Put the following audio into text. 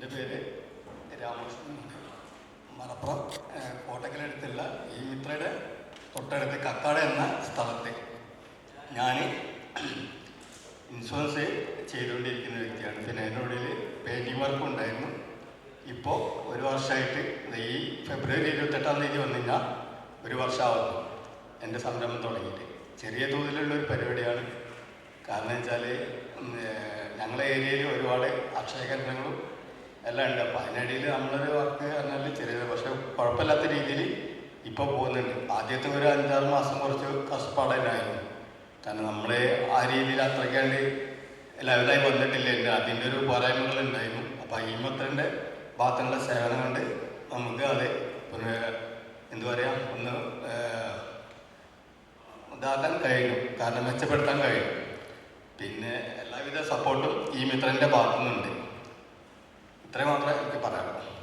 എന്റെ പേര് രാമകൃഷ്ണൻ മലപ്പുറം കോട്ടക്കലടുത്തുള്ള ഈ മിത്രയുടെ തൊട്ടടുത്ത് കക്കാട് എന്ന സ്ഥലത്ത് ഞാൻ ഇൻഷുറൻസ് ചെയ്തുകൊണ്ടിരിക്കുന്ന വ്യക്തിയാണ്. പിന്നെ എന്നോട് പെയിന്റിങ് വർക്കും ഉണ്ടായിരുന്നു. ഇപ്പോൾ ഒരു വർഷമായിട്ട് ഈ ഫെബ്രുവരി ഇരുപത്തെട്ടാം തീയതി വന്നു കഴിഞ്ഞാൽ ഒരു വർഷമാവുന്നു എന്റെ സംരംഭം തുടങ്ങിയിട്ട്. ചെറിയ തോതിലുള്ള ഒരു പരിപാടിയാണ്. കാരണം വെച്ചാൽ ഞങ്ങളുടെ ഏരിയയിൽ ഒരുപാട് അക്ഷയ കേന്ദ്രങ്ങളും എല്ലാം ഉണ്ട് അതിനിടയിൽ നമ്മളൊരു വർക്ക് പറഞ്ഞാൽ ചെറിയത് പക്ഷേ കുഴപ്പമില്ലാത്ത രീതിയിൽ ഇപ്പോൾ പോകുന്നുണ്ട്. ആദ്യത്തെ ഒരു അഞ്ചാറ് മാസം കുറച്ച് കഷ്ടപ്പാടായിരുന്നു കാരണം നമ്മളെ ആ രീതിയിൽ അത്രയ്ക്കാണ്ട് ലെവലായി വന്നിട്ടില്ല. എന്റെ അതിന്റെ ഒരു പോരായ്മകൾ ഉണ്ടായിരുന്നു അപ്പോൾ അയ്യമ്പത്തിന്റെ ഭാഗത്തുള്ള സേവനം കൊണ്ട് നമുക്ക് അത് എന്താ പറയുക ഒന്ന് ഇതാക്കാൻ കഴിയും. കാരണം മെച്ചപ്പെടുത്താൻ കഴിയും. പിന്നെ എല്ലാവിധ സപ്പോർട്ടും ഈ മിത്രന്റെ ഭാഗത്തുനിന്നുണ്ട്. ഇത്രയും മാത്രമേ എനിക്ക് പറയാനുള്ളൂ.